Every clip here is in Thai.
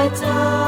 เ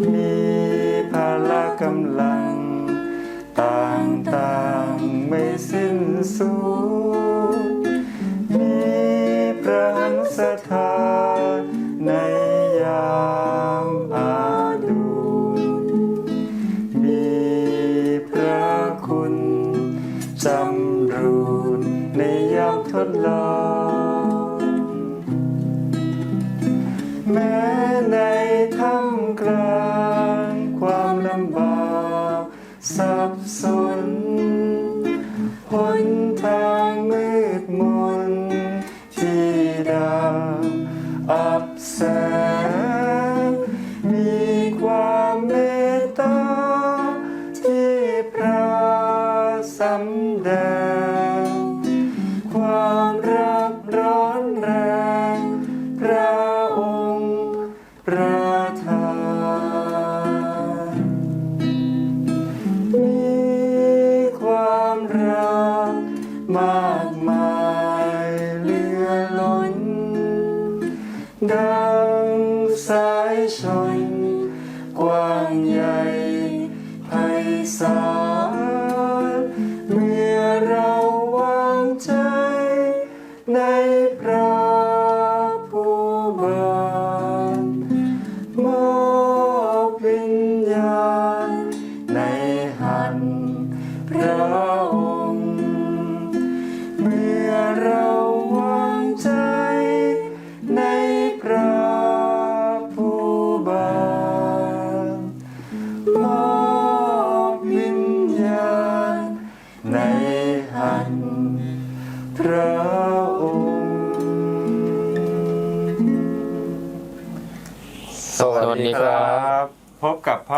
มีพละกำลัง ต่างๆไม่สิ้นสุด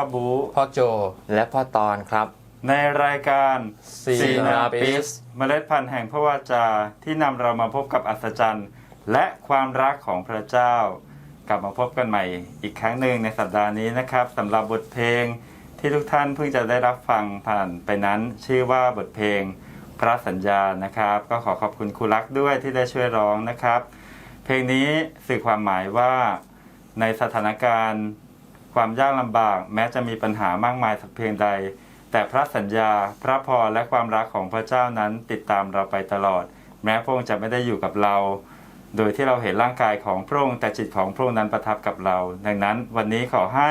อบูพ่อโจ และพ่อตอนครับ ในรายการ Synapis เมล็ดพันธุ์แห่งพระวาจาที่นำเรามาพบกับอัศจรรย์ และความรักของพระเจ้า กลับมาพบกันใหม่อีกครั้งหนึ่งในสัปดาห์นี้นะครับสำหรับบทเพลงที่ทุกท่านเพิ่งจะได้รับฟังผ่านไปนั้นชื่อว่าบทเพลงพระสัญญานะครับ ก็ขอขอบคุณครูรักด้วยที่ได้ช่วยร้องนะครับ เพลงนี้สื่อความหมายว่าในสถานการณ์ ความยากลำบาก แม้จะมีปัญหามากมายสักเพียงใด แต่พระสัญญา พระพรและความรักของพระเจ้านั้นติดตามเราไปตลอด แม้พระองค์จะไม่ได้อยู่กับเรา โดยที่เราเห็นร่างกายของพระองค์แต่จิตของพระองค์นั้นประทับกับเรา ดังนั้นวันนี้ขอให้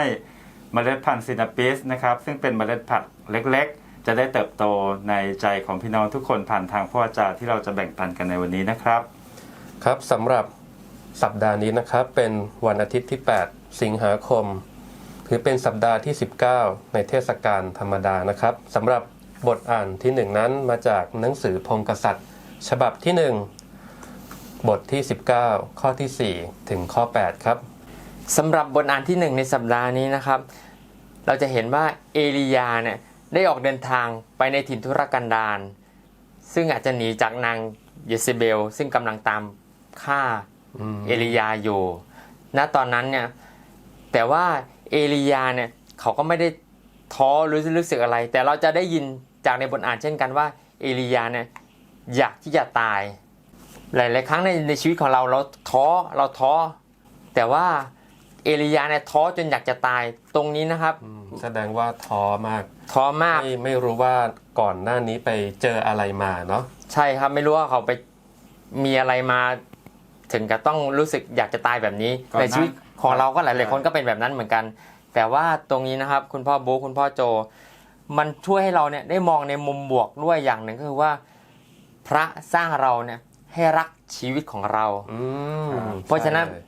เมล็ดพันธุ์ซินาปิสนะครับซึ่งเป็นเมล็ดพันธุ์เล็กๆ จะได้เติบโตในใจของพี่น้องทุกคนผ่านทางพระวจาที่เราจะแบ่งปันกันในวันนี้นะครับ ครับสำหรับสัปดาห์นี้นะครับเป็นวันอาทิตย์ที่ 8 สิงหาคม ถือเป็นสัปดาห์ที่ 19 ในเทศกาลธรรมดานะครับสำหรับบทอ่านที่ 1 นั้นมาจากหนังสือพงกษัตริย์ ฉบับที่ 1 บทที่ 19 ข้อที่ 4 ถึงข้อ 8 ครับสำหรับบทอ่านที่หนึ่งในสัปดาห์นี้นะครับ เราจะเห็นว่าเอลียาเนี่ยได้ออกเดินทางไปในถิ่นทุรกันดารซึ่งอาจจะหนีจากนางเยเซเบล ซึ่งกำลังตามฆ่าอืมเอลียาอยู่ ณตอนนั้นเนี่ยแต่ว่า เอลียาเนี่ยเขาก็ไม่ได้ท้อหรือรู้สึกอะไร แต่เราจะได้ยินจากในบทอ่านเช่นกันว่าเอลียาเนี่ยอยากที่จะตาย หลาย ๆ ครั้งในในชีวิตของเราเราท้อเราท้อแต่ว่าเอลียาเนี่ยท้อจนอยากจะตายตรงนี้นะครับอืมแสดงว่าท้อมากท้อมากไม่ไม่รู้ว่าก่อนหน้านี้ไปเจออะไรมาเนาะใช่ครับไม่รู้ว่าเขาไปมีอะไรมา ถึงกับต้องรู้สึกอยากจะตายแบบนี้ก่อนหน้าในชีวิต ของเราก็หครัลายบๆคนก็เป็นแบบนั้นเหมือนกัน แต่ว่าตรงนี้นะครับ คุณพ่อบุ๊คคุณพ่อโจ มันช่วยให้เราเนี่ยได้มองในมุมบวกด้วยอย่างหนึ่งก็คือว่า พระสร้างเราเนี่ยให้รักชีวิตของเราอืมเพราะฉะนั้นใช่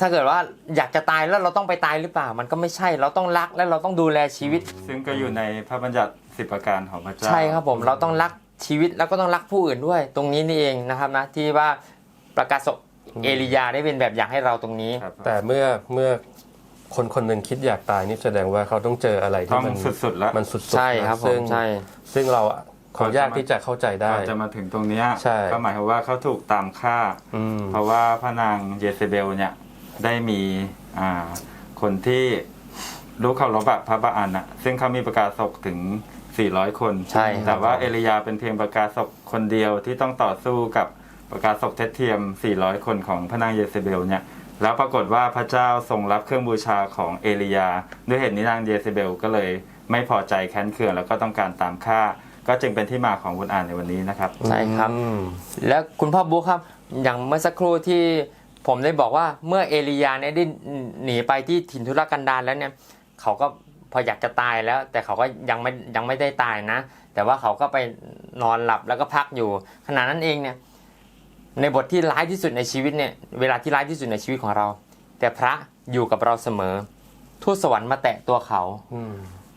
ถ้าเกิดว่าอยากจะตายแล้วเราต้องไปตายหรือเปล่า มันก็ไม่ใช่เราต้องรักและเราต้องดูแลชีวิต ซึ่งก็อยู่ในพระบัญญัติสิบประการของพระเจ้าใช่ครับผมเราต้องรักชีวิตแล้วก็ต้องรักผู้อื่นด้วย ตรงนี้นี่เองนะครับนะที่ว่าประกาศศก เอลียาได้เป็นแบบอย่างให้เราตรงนี้ ครับแต่เมื่อเมื่อคนคนหนึ่งคิดอยากตายนี่แสดงว่าเขาต้องเจออะไรต้ที่องมันสุดๆแล้ว มันสุดๆใช่นะครับผซึ่มงใช่ ซึ่งเราอะขอยากที่จะเข้าใจได้ ก่อนจะมาถึงตรงเนี้ยใช่ ก็หมายความว่าเขาถูกตามฆ่า อืม เพราะว่าพระนางเยเซเบลเนี่ยได้มีอ่าคนที่รู้เคารพอะพระบาอันอะซึ่งเขามีประกาศศกถึง 400 คน ใช่ครับแต่ว่าเอลียาเป็นเพียงประกาศศกคนเดียวที่ต้องต่อสู้กับ ประกาศศกเท็จเทียม 400 คนของพระนางเยเซเบลเนี่ยแล้วปรากฏว่าพระเจ้าทรงรับเครื่องบูชาของเอลียา ด้วยเหตุนี้นางเยเซเบลก็เลยไม่พอใจแค้นเคืองแล้วก็ต้องการตามฆ่า ก็จึงเป็นที่มาของบทอ่านในวันนี้นะครับ ใช่ครับ แล้วคุณพ่อบุ๊คครับ อย่างเมื่อสักครู่ที่ผมได้บอกว่าเมื่อเอลียาเนี่ยได้หนีไปที่ถิ่นทุรกันดารแล้วเนี่ยเขาก็พออยากจะตายแล้ว แต่เขาก็ยังไม่ยังไม่ได้ตายนะ แต่ว่าเขาก็ไปนอนหลับแล้วก็พักอยู่ขณะนั้นเองเนี่ย ในบทที่ร้ายที่สุดในชีวิตเนี่ยเวลาที่ร้ายที่สุดในชีวิตของเรา แต่พระอยู่กับเราเสมอทูตสวรรค์มาแตะตัวเขาอืม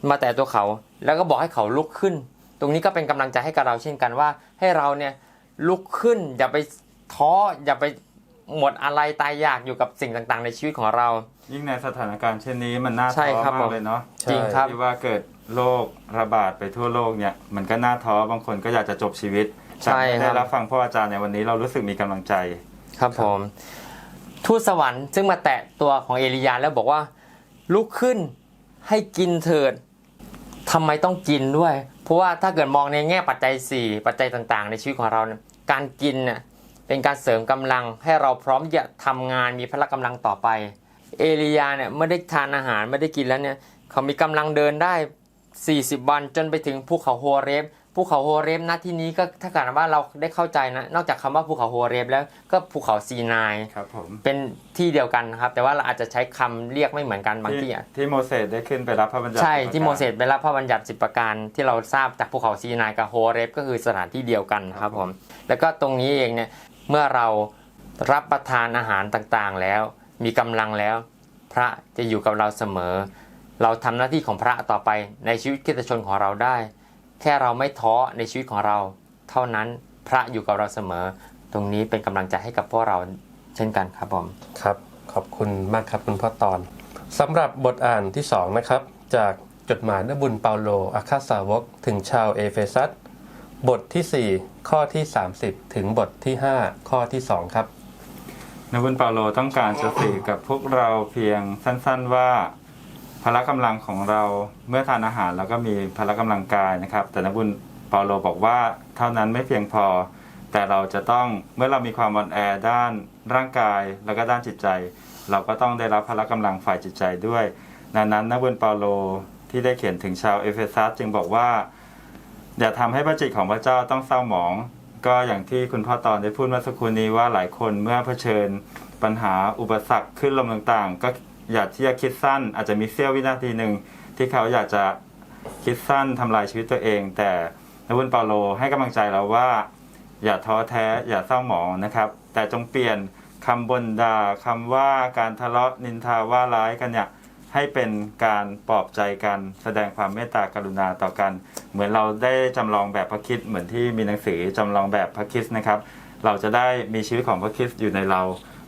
มาแต่ตัวเขา แล้วก็บอกให้เขาลุกขึ้น ตรงนี้ก็เป็นกำลังใจให้กับเราเช่นกันว่า ให้เราเนี่ยลุกขึ้น อย่าไปท้ออย่าไปหมดอะไรตายอยากอยู่กับสิ่งต่างๆ ในชีวิตของเรา ยิ่งในสถานการณ์เช่นนี้มันน่าใช่ท้อครับมากเลยเนาะจริงครับที่ว่าเกิดโรคระบาดไปทั่วโลกเนี่ยมันก็น่าท้อบางคนก็อยากจะจบชีวิต ใช่แต่ครับได้รับฟังพ่ออาจารย์ในวันนี้เรารู้สึกมีกำลังใจ ครับผมทูตสวรรค์ซึ่งมาแตะตัวของเอลียาแล้วบอกว่า ลุกขึ้นให้กินเถิดทำไมต้องกินด้วย เพราะว่าถ้าเกิดมองในแง่ปัจจัย 4 ปัจจัยต่างๆ ในชีวิตของเราเนี่ยการกินเนี่ยเป็นการเสริมกำลังให้เราพร้อมที่จะทำงานมีพละกำลังต่อไป เอลียาเนี่ยไม่ได้ทานอาหารไม่ได้กินแล้วเนี่ยเขามีกำลังเดินได้ 40 วันจนไปถึงภูเขาโฮเรฟ ภูเขาโฮเรฟณที่นี้ก็ถ้าเกิดว่าเราได้เข้าใจนะ นอกจากคำว่าภูเขาโฮเรฟแล้วก็ภูเขาซีนายครับผมเป็นที่เดียวกันนะครับ แต่ว่าเราอาจจะใช้คำเรียกไม่เหมือนกันบางที่ที่อะที่โมเสสได้ขึ้นไปรับพระบัญญัติใช่ประกาศที่โมเสสไปรับพระบัญญัติสิบประการที่เราทราบจากภูเขาซีนายกับโฮเรฟก็คือสถานที่เดียวกันครับผมแล้วก็ตรงนี้เองเนี่ยเมื่อเรารับประทานอาหารต่างๆแล้ว มีกำลังแล้ว พระจะอยู่กับเราเสมอ เราทำหน้าที่ของพระต่อไปในชีวิตคริสตชนของเราได้ แค่เราไม่ท้อในชีวิตของเรา เท่านั้นพระอยู่กับเราเสมอ ตรงนี้เป็นกำลังใจให้กับพวกเราเช่นกันครับผมครับ ขอบคุณมากครับคุณพ่อตอนสำหรับบทอ่านที่สองนะครับจากจดหมายนบุญเปาโลอาคาสาวก ถึงชาวเอเฟซัสบทที่ 4 ข้อที่ 30 ถึงบทที่ 5 ข้อที่ 2 ครับนบุญเปาโลต้องการจะสื่อกับพวกเราเพียงสั้น ๆว่า พละกำลังของเราเมื่อทานอาหารแล้วก็มีพละกำลังกายนะครับ แต่นบุญเปาโลบอกว่าเท่านั้นไม่เพียงพอ แต่เราจะต้องเมื่อเรามีความอ่อนแอด้านร่างกายแล้วก็ด้านจิตใจ เราก็ต้องได้รับพละกำลังฝ่ายจิตใจด้วยดังนั้นนบุญเปาโลที่ได้เขียนถึงชาวเอเฟซัสจึงบอกว่าอย่าทำให้พระจิตของพระเจ้าต้องเศร้าหมอง ก็อย่างที่คุณพ่อตอนได้พูดเมื่อสักครู่นี้ว่าหลายคนเมื่อเผชิญปัญหาอุปสรรคขึ้นลมต่างๆ ก็ อยากที่จะคิดสั้น อาจจะมีเสี้ยววินาทีหนึ่งที่เขาอยากจะคิดสั้นทำลายชีวิตตัวเอง แต่นบุญเปาโลให้กำลังใจเราว่า อย่าท้อแท้อย่าเศร้าหมองนะครับ แต่จงเปลี่ยนคำบนดาคำว่าการทะเลาะนินทาว่าร้ายกันเนี่ยให้เป็นการปลอบใจกันแสดงความเมตตากรุณาต่อกัน เหมือนเราได้จำลองแบบพระคิดเหมือนที่มีหนังสือจำลองแบบพระคิดนะครับ เราจะได้มีชีวิตของพระคริสต์อยู่ในเรา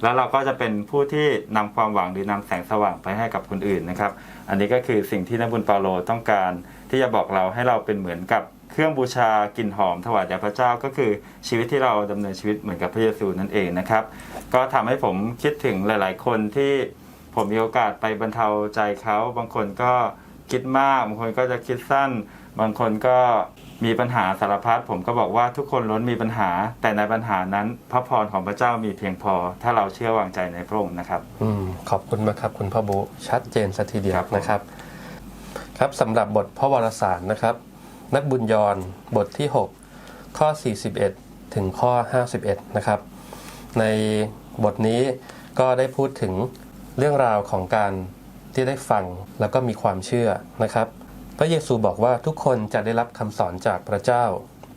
แล้วเราก็จะเป็นผู้ที่นำความหวังหรือนำแสงสว่างไปให้กับคนอื่นนะครับ อันนี้ก็คือสิ่งที่นักบุญเปาโลต้องการที่จะบอกเราให้เราเป็นเหมือนกับเครื่องบูชากลิ่นหอมถวายแด่พระเจ้าก็คือชีวิตที่เราดำเนินชีวิตเหมือนกับพระเยซูนั่นเองนะครับ ก็ทำให้ผมคิดถึงหลาย ๆ คนที่ผมมีโอกาสไปบรรเทาใจเขา บางคนก็คิดมาก บางคนก็จะคิดสั้น บางคนก็ มีปัญหาสารพัดผมก็บอกว่าทุกคนล้วนมีปัญหา แต่ในปัญหานั้น พระพรของพระเจ้ามีเพียงพอ ถ้าเราเชื่อวางใจในพระองค์นะครับอืมขอบคุณมากครับคุณพ่อบุชัดเจนสัทีเดียวครับผมนะครับ ครับสำหรับบทพระวรสารนะครับ นักบุญยรบทที่ 6 ข้อ 41 ถึงข้อ 51 นะครับ ในบทนี้ก็ได้พูดถึงเรื่องราวของการที่ได้ฟังแล้วก็มีความเชื่อนะครับ พระเยซูบอกว่าทุกคนจะได้รับคำสอนจากพระเจ้า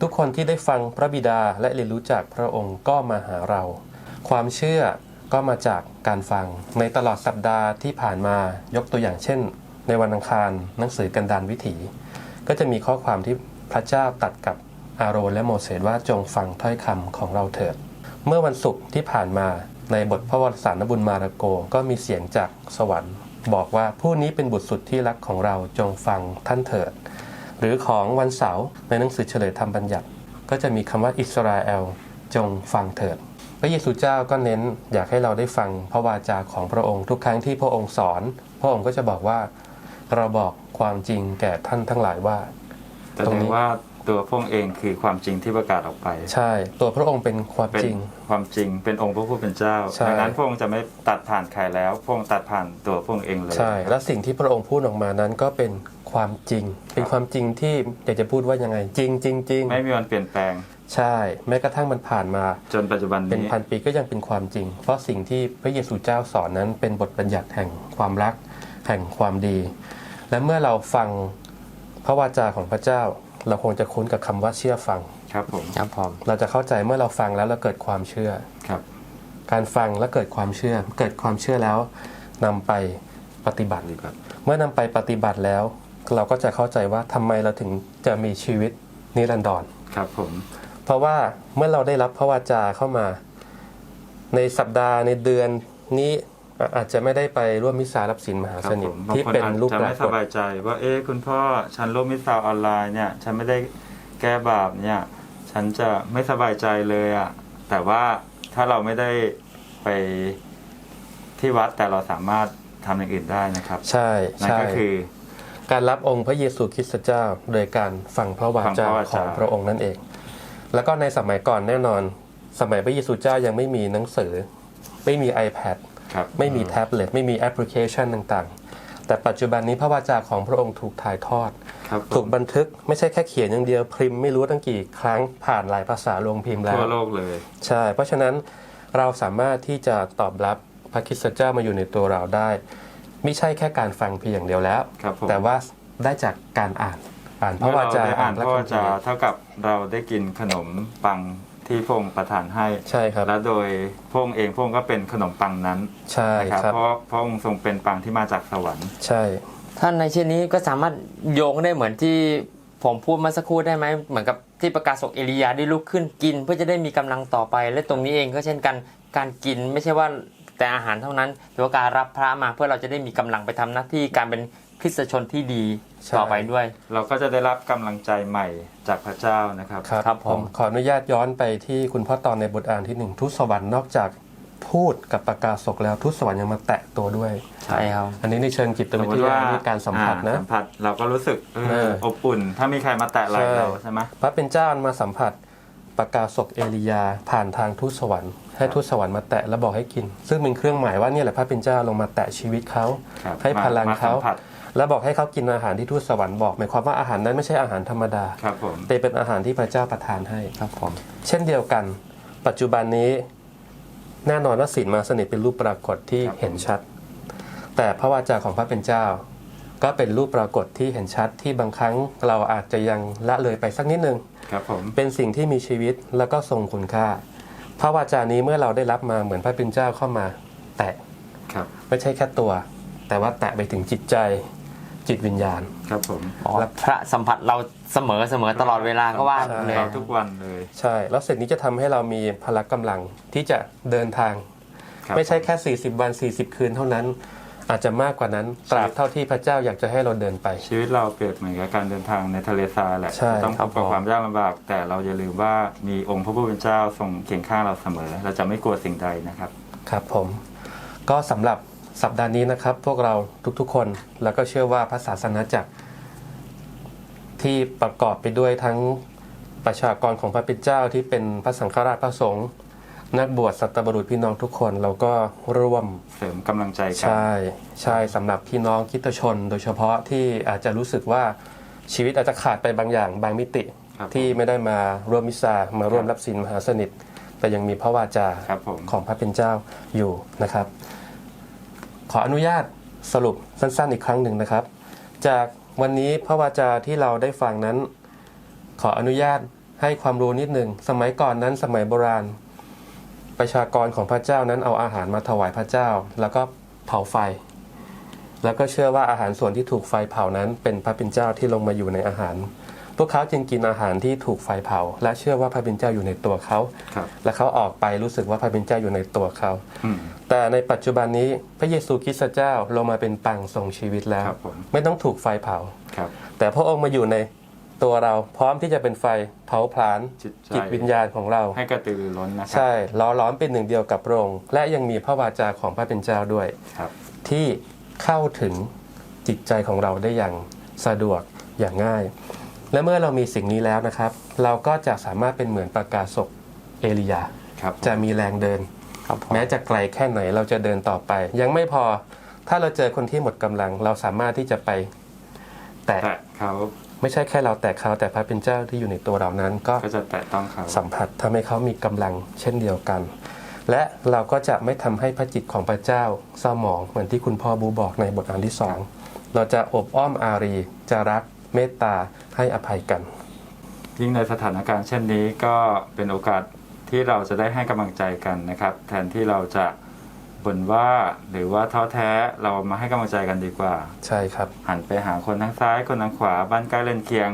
ทุกคนที่ได้ฟังพระบิดาและเรียนรู้จากพระองค์ก็มาหาเรา ความเชื่อก็มาจากการฟัง ในตลอดสัปดาห์ที่ผ่านมายกตัวอย่างเช่น ในวันอังคารหนังสือกันดานวิถี ก็จะมีข้อความที่พระเจ้าตัดกับอาโรนและโมเสสว่าจงฟังถ้อยคำของเราเถิด เมื่อวันศุกร์ที่ผ่านมาในบทพระวรสารนบุญมาระโกก็มีเสียงจากสวรรค์ บอกว่าผู้นี้เป็นบุตรสุดที่รักของเราจงฟังท่านเถิด หรือของวันเสาร์ในหนังสือเฉลยธรรมบัญญัติ ก็จะมีคำว่าอิสราเอลจงฟังเถิด พระเยซูเจ้าก็เน้นอยากให้เราได้ฟังพระวาจาของพระองค์ทุกครั้งที่พระองค์สอน พระองค์ก็จะบอกว่าเราบอกความจริงแก่ท่านทั้งหลายว่าแต่ตรงนี้ว่า ตัวพระองค์เองคือความจริงที่ประกาศออกไป ใช่ ตัวพระองค์เป็นความเป็นจริง ความจริงเป็นองค์พระผู้เป็นเจ้าใช่ ดังนั้นพระองค์จะไม่ตัดผ่านใครแล้วพระองค์ตัดผ่านตัวพระองค์เองเลย ใช่ และสิ่งที่พระองค์พูดออกมานั้นก็เป็นความจริง เป็นความจริงที่อยากจะพูดว่ายังไง จริงจริงจริงไม่มีวันเปลี่ยนแปลงใช่ แม้กระทั่งมันผ่านมาจนปัจจุบันเป็นนี้พันปีก็ยังเป็นความจริง เพราะสิ่งที่พระเยซูเจ้าสอนนั้นเป็นบทบัญญัติแห่งความรัก แห่งความดี และเมื่อเราฟังพระวาจาของพระเจ้า เราคงจะคุ้นกับคำว่าเชื่อฟัง ครับผม ครับผมเราจะเข้าใจเมื่อเราฟังแล้วเราเกิดความเชื่อ ครับ การฟังแล้วเกิดความเชื่อ เกิดความเชื่อแล้วนำไปปฏิบัติ ดีครับ เมื่อนำไปปฏิบัติแล้ว เราก็จะเข้าใจว่าทำไมเราถึงจะมีชีวิตนิรันดร ครับผม เพราะว่าเมื่อเราได้รับพระวาจาเข้ามา ในสัปดาห์ในเดือนนี้ อะอาจจะไม่ได้ไปร่วมมิสซารับศีลมหาครับสนิผทมบางที่คนเป็นอาจรูปจะปราไม่กสฏบายใจ ว่าเอ๊ะคุณพ่อฉันร่วมมิสซาวออนไลน์เนี่ย ฉันไม่ได้แก้บาปเนี่ย ฉันจะไม่สบายใจเลยอะ่ะแต่ว่าถ้าเราไม่ได้ไปที่วัดแต่เราสามารถทำอย่างอื่นได้นะครับใช่นั่นใช่ ก็คือ การรับองค์พระเยซูคริสต์เจ้า โดยการฟังพระวาฟังจาพระวาขจาองพระองค์นั่นเอง แล้วก็ในสมัยก่อนแน่นอน สมัยพระเยซูเจ้ายังไม่มีหนังสือ ไม่มี iPad ครับ ไม่มีแท็บเล็ตไม่มีแอปพลิเคชันต่างๆ แต่ปัจจุบันนี้พระวาจาของพระองค์ถูกถ่ายทอด ครับผถูกมบันทึกไม่ใช่แค่เขียนอย่างเดียวพิมพ์ไม่รู้ตั้งกี่ครั้งผ่านหลายภาษาลงพิมพ์แล้วทั่วโลกเลย ใช่ เพราะฉะนั้นเราสามารถที่จะตอบรับพระคริสตเจ้ามาอยู่ในตัวเราได้ ไม่ใช่แค่การฟังเพียงอย่างเดียวแล้ว ครับผม แต่ว่าได้จากการอ่านอ่านพเมื่ระอวาเราจาได้อ่านพพระระคัวามภีจาร์เท่ากับเราได้กินขนมปัง ที่พระองค์ประทานให้ ใช่ครับและโดยพระองค์เองพระองค์ก็เป็นขนมปังนั้นใช่นะครับครับ เพราะพระองค์ทรงเป็นปังที่มาจากสวรรค์ ใช่ ท่านในเช่นนี้ก็สามารถโยงได้เหมือนที่ผมพูดเมาสักครู่ได้ไหมเหมือนกับที่ประกาศศกเอลียาได้ลุกขึ้นกิน เพื่อจะได้มีกำลังต่อไป และตรงนี้เองก็เช่นกันการกินไม่ใช่ว่าแต่อาหารเท่านั้นแต่ว่าการรับพระมาเพื่อเราจะได้มีกำลังไปทำหน้าที่การเป็น คริสตชนที่ดีต่อไปด้วย เราก็จะได้รับกำลังใจใหม่จากพระเจ้านะครับ ครับครับผม ขออนุญาตย้อนไปที่คุณพ่อตอนในบทอ่านที่หนึ่งทูตสวรรค์นอกจากพูดกับประกาศศกแล้วทูตสวรรค์ยังมาแตะตัวด้วย ใช่ครับ อันนี้ในเชิงจิตสมวิมทติว่ายานี่การสัมผัสนะ อ่าสัมผัสเราก็รู้สึกเออเอออบอุ่น ถ้ามีใครมาแตะไหล่เราใช่ไหม พระเป็นเจ้ามาสัมผัสประกาศศกเอลียาผ่านทางทูตสวรรค์ให้ทูตสวรรค์มาแตะแล้วบอกให้กิน ซึ่งเป็นเครื่องหมายว่าเนี่ยแหละพระเป็นเจ้าลงมาแตะชีวิตเขาครับให้พลังมเขาสัมผัส แล้วบอกให้เขากินอาหารที่ทูตสวรรค์บอกหมายความว่าอาหารนั้นไม่ใช่อาหารธรรมดาครับผมแต่เป็นอาหารที่พระเจ้าประทานให้ครับผมเช่นเดียวกัน ปัจจุบันนี้แน่นอนว่าศีลมาสนิทเป็นรูปปรากฏที่เห็นชัด แต่พระวาจาของพระเป็นเจ้า ก็เป็นรูปปรากฏที่เห็นชัดที่บางครั้งเราอาจจะยังละเลยไปสักนิดนึงครับผมเป็นสิ่งที่มีชีวิตแล้วก็ทรงคุณค่า พระวาจานี้เมื่อเราได้รับมาเหมือนพระเป็นเจ้าเข้ามา แตะครับไม่ใช่แค่ตัว แต่ว่าแตะไปถึงจิตใจ จิตวิญญาณ ครับผมอ๋อพระสัมผัสเราเสมอเสมอตลอดเวลาก็ว่าสัมผัสเลยเราทุกวันเลย ใช่ แล้วสิ่งนี้จะทำให้เรามีพละกำลังที่จะเดินทางครับไม่ใช่แค่ 40 วัน 40 คืนเท่านั้น อาจจะมากกว่านั้นตราบเท่าที่พระเจ้าอยากจะให้เราเดินไป ชีวิตเราเปรียบเหมือนกับการเดินทางในทะเลทรายแหละใช่ต้องพบกับความยากลำบาก แต่เราอย่าลืมว่ามีองค์พระผู้เป็นเจ้าทรงเคียงข้างเราเสมอ เราจะไม่กลัวสิ่งใดนะครับ ครับผม ก็สำหรับ สัปดาห์นี้นะครับ พวกเราทุกๆคน แล้วก็เชื่อว่าพระศาสนาจักร ที่ประกอบไปด้วยทั้งประชากรของพระเป็นเจ้าที่เป็นพระสังฆราชพระสงฆ์นักบวชสัตบุรุษพี่น้องทุกคนเราก็ร่วมเสริมกำลังใจกันใช่ ใช่สำหรับพี่น้องคริดชน โดยเฉพาะที่อาจจะรู้สึกว่าชีวิตอาจจะขาดไปบางอย่างบางมิติครับที่ไม่ได้มาร่วมมิสซามาร่วมรับศีลมหาสนิท แต่ยังมีพระวาจาครับผมของพระเป็นเจ้าอยู่นะครับ ขออนุญาตสรุปสั้นๆอีกครั้งหนึ่งนะครับ จากวันนี้พระวาจาที่เราได้ฟังนั้น ขออนุญาตให้ความรู้นิดหนึ่งสมัยก่อนนั้นสมัยโบราณ ประชากรของพระเจ้านั้นเอาอาหารมาถวายพระเจ้า แล้วก็เผาไฟ แล้วก็เชื่อว่าอาหารส่วนที่ถูกไฟเผานั้นเป็นพระเป็นเจ้าที่ลงมาอยู่ในอาหาร พวกเขาจึงกินอาหารที่ถูกไฟเผา และเชื่อว่าพระเป็นเจ้าอยู่ในตัวเขา ครับ และเขาออกไปรู้สึกว่าพระเป็นเจ้าอยู่ในตัวเขา อืม แต่ในปัจจุบันนี้พระเยซูคริสต์เจ้าลงมาเป็นปังทรงชีวิตแล้ว ครับผม ไม่ต้องถูกไฟเผา ครับ แต่พระองค์มาอยู่ในตัวเราพร้อมที่จะเป็นไฟเผาผลาญจิตใจ จิตวิญญาณของเรา ให้กระตือรือร้นนะครัใช่ล้อล้อมเป็นหนึ่งเดียวกับพระองค์และยังมีพระวาจาของพระเป็นเจ้าด้วย ครับ ที่เข้าถึงจิตใจของเราได้อย่างสะดวกอย่างง่าย และเมื่อเรามีสิ่งนี้แล้วนะครับ เราก็จะสามารถเป็นเหมือนประกาศศกเอลียาครับผมจะมีแรงเดิน ครับผมแม้จะไกลแค่ไหนเราจะเดินต่อไป ยังไม่พอถ้าเราเจอคนที่หมดกำลัง เราสามารถที่จะไป แตะแต่เขาไม่ใช่แค่เราแตะเขาแต่พระเป็นเจ้าที่อยู่ในตัวเรานั้นก็ ก็จะแตะต้องเขาสัมผัสทำให้เขามีกำลังเช่นเดียวกัน และเราก็จะไม่ทำให้พระจิตของพระเจ้าเศร้าหมองเหมือนที่คุณพ่อบูบอกในบทอ่านที่สองเราจะอบอ้อมอารี จะรัก เมตตาให้อภัยกัน ยิ่งในสถานการณ์เช่นนี้ก็เป็นโอกาสที่เราจะได้ให้กำลังใจกันนะครับ แทนที่เราจะบ่นว่าหรือว่าท้อแท้เรามาให้กำลังใจกันดีกว่า ใช่ครับ หันไปหาคนทางซ้ายคนทางขวาบ้านใกล้เรือนเคียง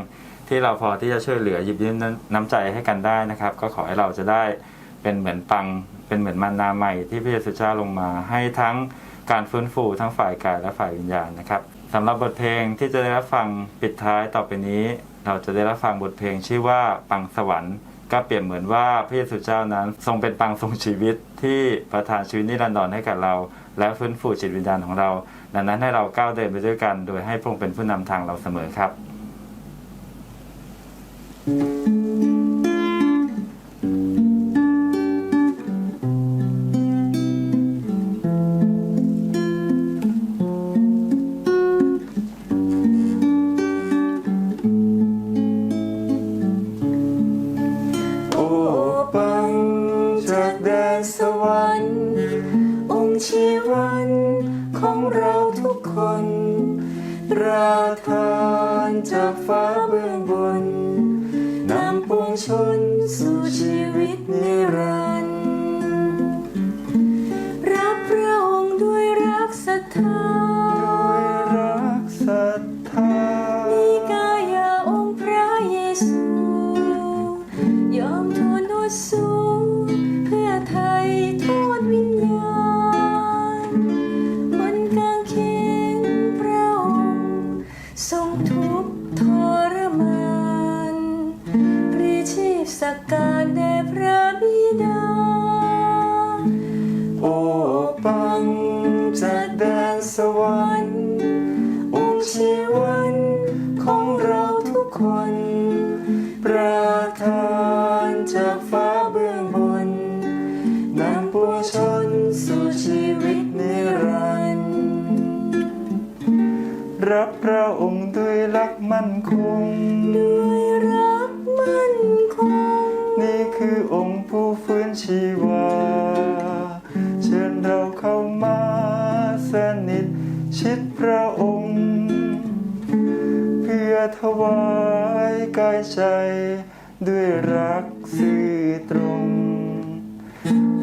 ที่เราพอที่จะช่วยเหลือหยิบยื่นน้ำใจให้กันได้นะครับ ก็ขอให้เราจะได้เป็นเหมือนปัง เป็นเหมือนมันนาใหม่ที่พระเยซูเจ้าลงมา ให้ทั้งการฟื้นฟูทั้งฝ่ายกายและฝ่ายวิญญาณนะครับ สำหรับบทเพลงที่จะได้รับฟังปิดท้ายต่อไปนี้ เราจะได้รับฟังบทเพลงชื่อว่าปังสวรรค์ ก็เปรียบเหมือนว่าพระเยซูเจ้านั้นทรงเป็นปังทรงชีวิตที่ประทานชีวิตนิรันดรให้กับเรา และฟื้นฟูจิตวิญญาณของเรา ดังนั้นให้เราก้าวเดินไปด้วยกัน โดยให้พระองค์เป็นผู้นำทางเราเสมอครับโ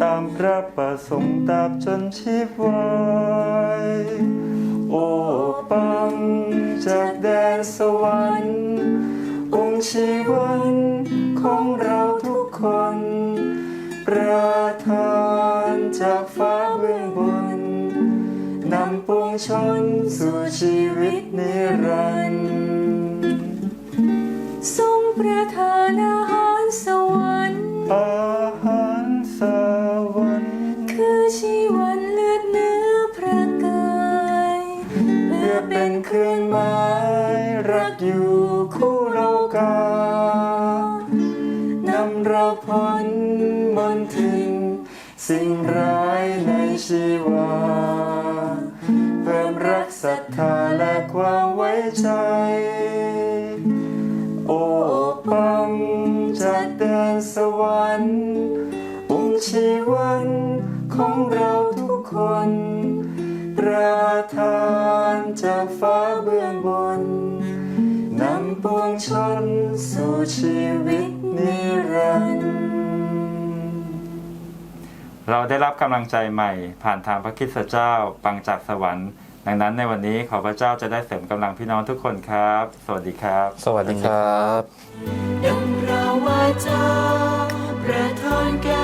ตามพระประสงค์ตราบจนชีพวายโอ้ปังจากแดนสวรรค์องค์ชีวันของเราทุกคน ประทานจากฟ้าเบื้องบนนำปวงชนสู่ชีวิตนิรันดร์ทรงประทานอาหารสวรรค์านเครื่องหมายรักอยู่คู่โลนำเราพ้นมนทินสิ่งร้ายในชีวา เพิ่มรักศรัทธาและความไว้ใจ โอ้ปังจากแดนสวรรค์องค์ชีวันของเราทุกคน ประทานจากฟ้า ชนสู่ชีวิตนิรันดร์เราได้รับกำลังใจใหม่ ผ่านทางพระคริสตเจ้าปังจากสวรรค์ ดังนั้นในวันนี้ขอพระเจ้าจะได้เสริมกำลังพี่น้องทุกคนครับ สวัสดีครับ สวัสดีครับดังเราวาจาประทานแก่